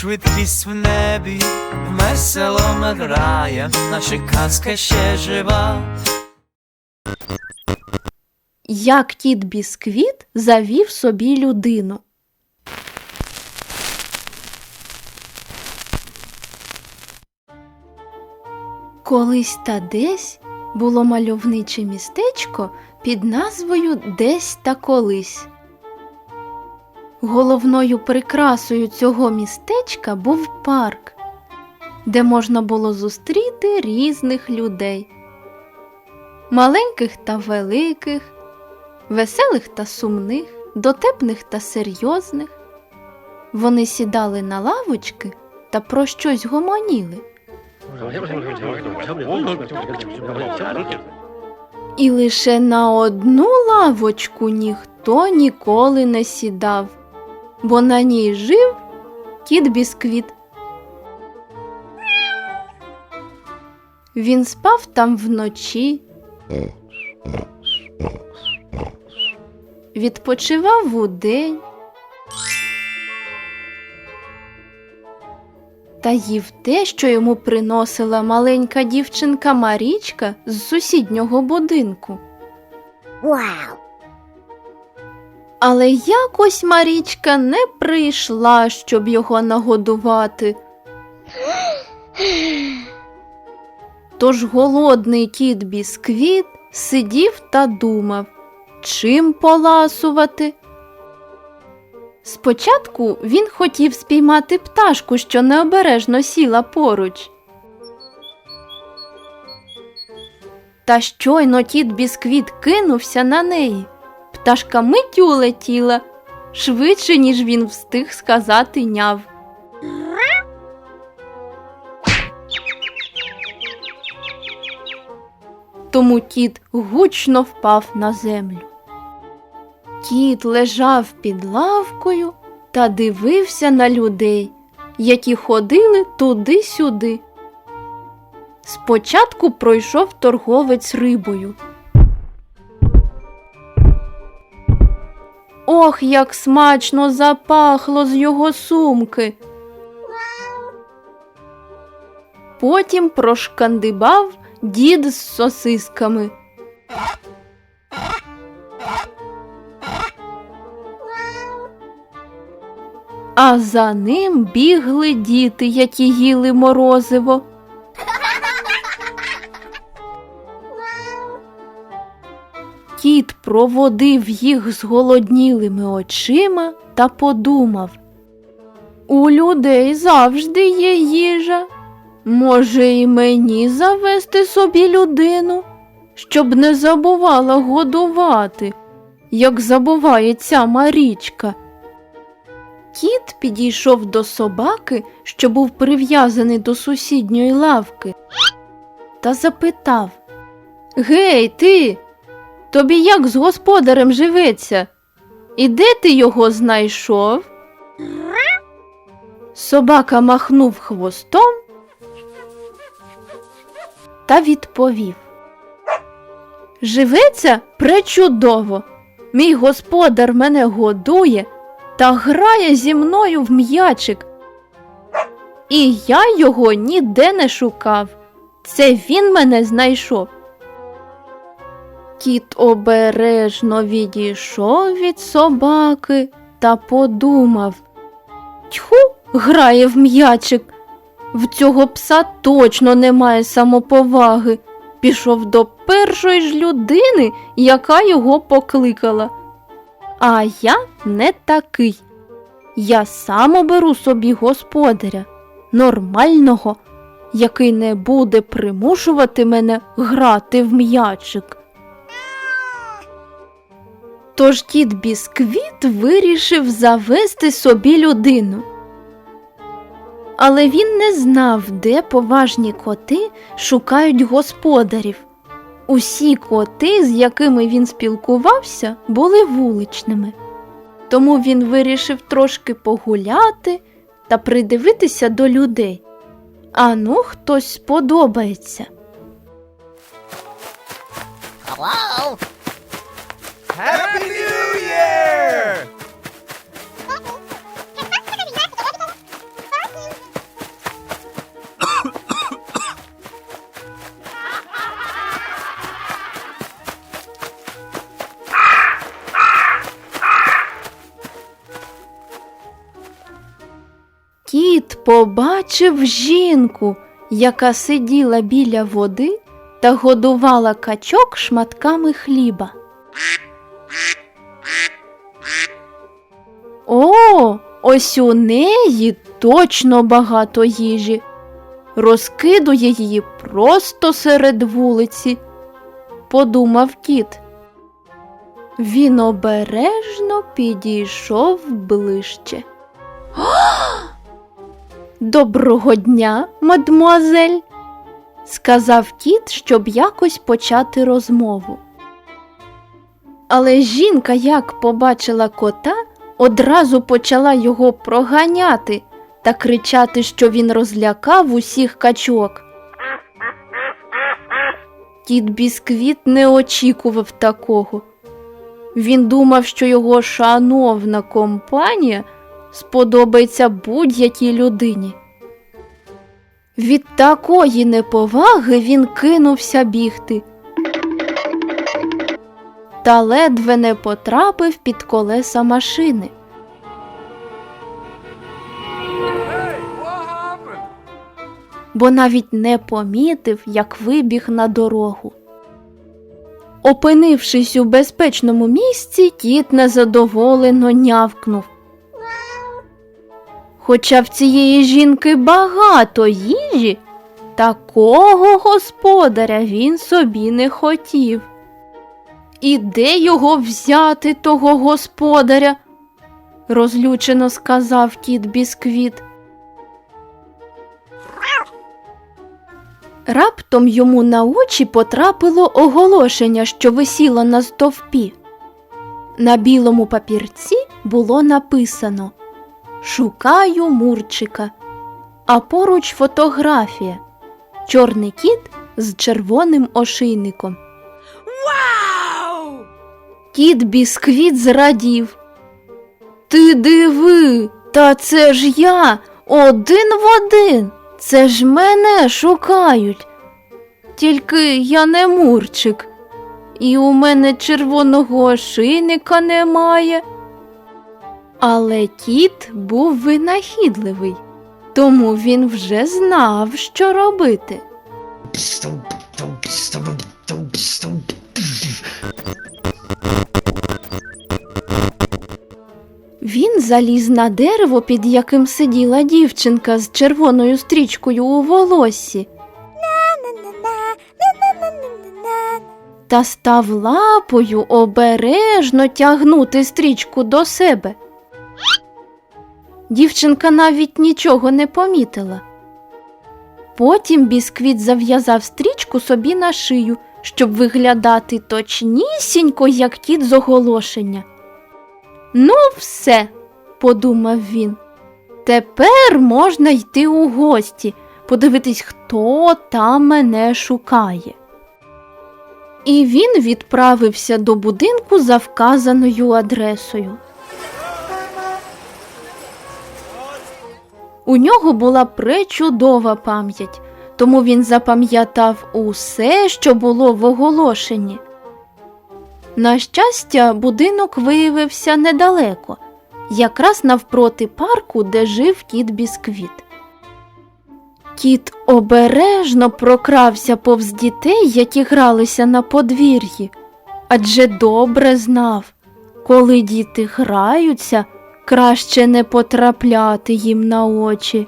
швидкість в небі, весело ми граєм, наша казка ще жива. Як кіт Бісквіт завів собі людину. Колись та десь було мальовниче містечко під назвою Десь та колись. Головною прикрасою цього містечка був парк, де можна було зустріти різних людей маленьких та великих, веселих та сумних, дотепних та серйозних. Вони сідали на лавочки та про щось гомоніли. І лише на одну лавочку ніхто ніколи не сідав, бо на ній жив кіт Бісквіт. Він спав там вночі, відпочивав удень та їв те, що йому приносила маленька дівчинка Марічка з сусіднього будинку. Wow. Але якось Марічка не прийшла, щоб його нагодувати. Тож голодний кіт Бісквіт сидів та думав, чим поласувати. Спочатку він хотів спіймати пташку, що необережно сіла поруч. Та щойно кіт Бісквіт кинувся на неї. Пташка миттю летіла, швидше, ніж він встиг сказати няв. Тому кіт гучно впав на землю. Кіт лежав під лавкою та дивився на людей, які ходили туди-сюди. Спочатку пройшов торговець рибою. Ох, як смачно запахло з його сумки. Потім прошкандибав дід з сосисками. А за ним бігли діти, які їли морозиво. Проводив їх зголоднілими очима та подумав. У людей завжди є їжа. Може, і мені завести собі людину, щоб не забувала годувати, як забуває ця Марічка. Кіт підійшов до собаки, що був прив'язаний до сусідньої лавки, та запитав Гей, ти, тобі як з господарем живеться? І де ти його знайшов? Собака махнув хвостом та відповів Живеться пречудово. Мій господар мене годує та грає зі мною в м'ячик. І я його ніде не шукав. Це він мене знайшов. Кіт обережно відійшов від собаки та подумав Тьху, грає в м'ячик. В цього пса точно немає самоповаги. Пішов до першої ж людини, яка його покликала. А я не такий. Я сам оберу собі господаря, нормального, який не буде примушувати мене грати в м'ячик. Тож кіт Бісквіт вирішив завести собі людину. Але він не знав, де поважні коти шукають господарів. Усі коти, з якими він спілкувався, були вуличними. Тому він вирішив трошки погуляти та придивитися до людей. Ану, хтось сподобається. Happy New Year! Кіт побачив жінку, яка сиділа біля води та годувала качок шматками хліба. О, ось у неї точно багато їжі. Розкидує її просто серед вулиці, подумав кіт. Він обережно підійшов ближче. Доброго дня, мадмуазель, сказав кіт, щоб якось почати розмову. Але жінка, як побачила кота, одразу почала його проганяти та кричати, що він розлякав усіх качок. Кіт Бісквіт не очікував такого. Він думав, що його шановна компанія сподобається будь-якій людині. Від такої неповаги він кинувся бігти. Та ледве не потрапив під колеса машини. Бо навіть не помітив, як вибіг на дорогу. Опинившись у безпечному місці, кіт незадоволено нявкнув. Хоча в цієї жінки багато їжі, такого господаря він собі не хотів. І де його взяти, того господаря? розлючено сказав кіт Бісквіт. Раптом йому на очі потрапило оголошення, що висіло на стовпі. На білому папірці було написано Шукаю Мурчика, а поруч фотографія Чорний кіт з червоним ошийником. Вау! Кіт Бісквіт зрадів. Ти диви, та це ж я один в один. Це ж мене шукають. Тільки я не мурчик, і у мене червоного ошийника немає. Але кіт був винахідливий, тому він вже знав, що робити. Заліз на дерево, під яким сиділа дівчинка з червоною стрічкою у волоссі, та став лапою обережно тягнути стрічку до себе. Дівчинка навіть нічого не помітила. Потім бісквіт зав'язав стрічку собі на шию, щоб виглядати точнісінько, як кіт з оголошення. Ну, все, подумав він. Тепер можна йти у гості, подивитись, хто там мене шукає. І він відправився до будинку за вказаною адресою. У нього була пречудова пам'ять, тому він запам'ятав усе, що було в оголошенні. На щастя, будинок виявився недалеко, якраз навпроти парку, де жив кіт Бісквіт. Кіт обережно прокрався повз дітей, які гралися на подвір'ї, адже добре знав, коли діти граються, краще не потрапляти їм на очі.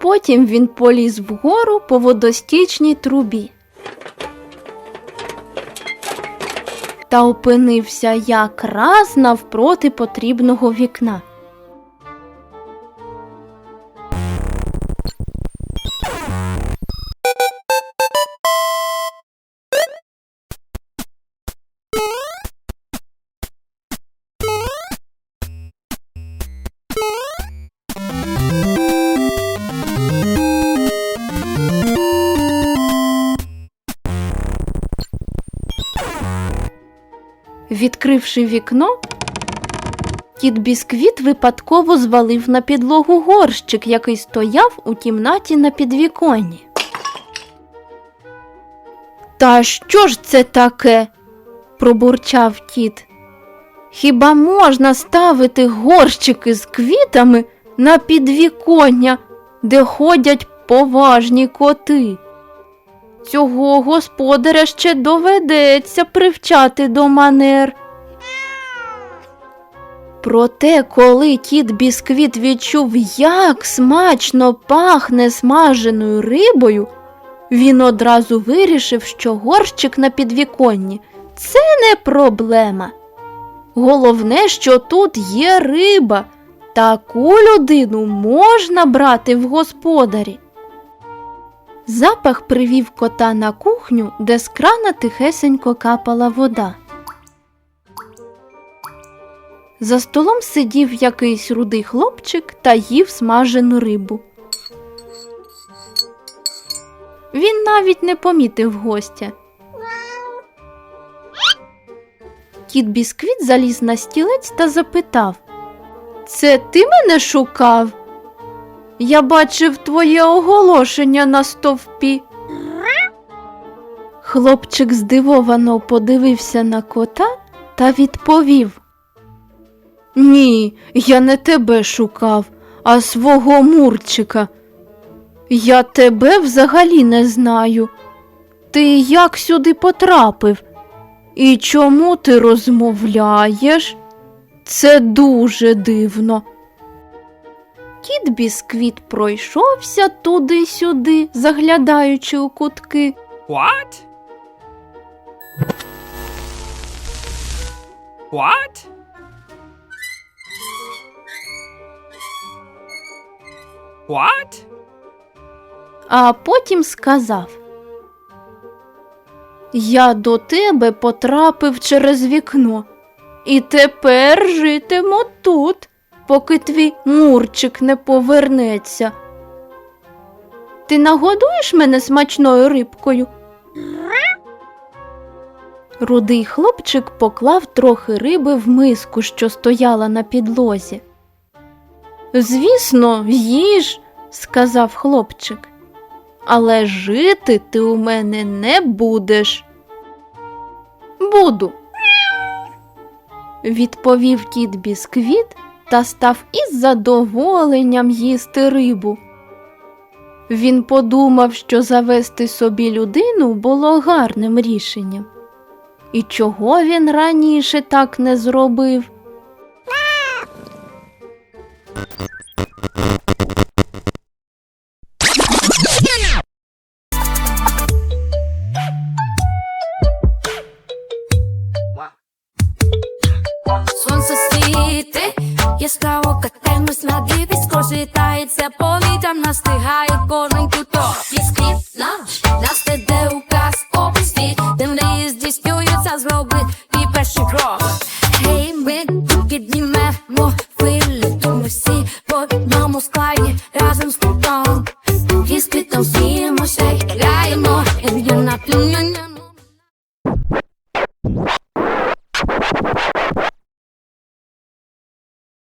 Потім він поліз вгору по водостічній трубі. Та опинився якраз навпроти потрібного вікна. Відкривши вікно, кіт Бісквіт випадково звалив на підлогу горщик, який стояв у кімнаті на підвіконні. Та що ж це таке? пробурчав кіт. Хіба можна ставити горщики з квітами на підвіконня, де ходять поважні коти? Цього господаря ще доведеться привчати до манер. Проте, коли кіт бісквіт відчув, як смачно пахне смаженою рибою, він одразу вирішив, що горщик на підвіконні це не проблема. Головне, що тут є риба. Таку людину можна брати в господарі. Запах привів кота на кухню, де з крана тихесенько капала вода. За столом сидів якийсь рудий хлопчик та їв смажену рибу. Він навіть не помітив гостя. Кіт бісквіт заліз на стілець та запитав Це ти мене шукав? Я бачив твоє оголошення на стовпі. Хлопчик здивовано подивився на кота та відповів Ні, я не тебе шукав, а свого мурчика. Я тебе взагалі не знаю. Ти як сюди потрапив? І чому ти розмовляєш? Це дуже дивно. Кіт бісквіт пройшовся туди-сюди, заглядаючи у кутки. What? What? What? а потім сказав Я до тебе потрапив через вікно, і тепер житиму тут, поки твій мурчик не повернеться. Ти нагодуєш мене смачною рибкою? Рудий хлопчик поклав трохи риби в миску, що стояла на підлозі. Звісно, їж, сказав хлопчик. Але жити ти у мене не будеш. Буду. Відповів кіт бісквіт та став із задоволенням їсти рибу. Він подумав, що завести собі людину було гарним рішенням. І чого він раніше так не зробив? Настигає кожен куток. Бісквіт наш, нас веде у казковий світ, де мрії здійснюються, зроби і перший крок. Гей, ми піднімемо хвилі, то ми всі по одному складі разом з кутом. Бісквітом сміємося і граємо, і на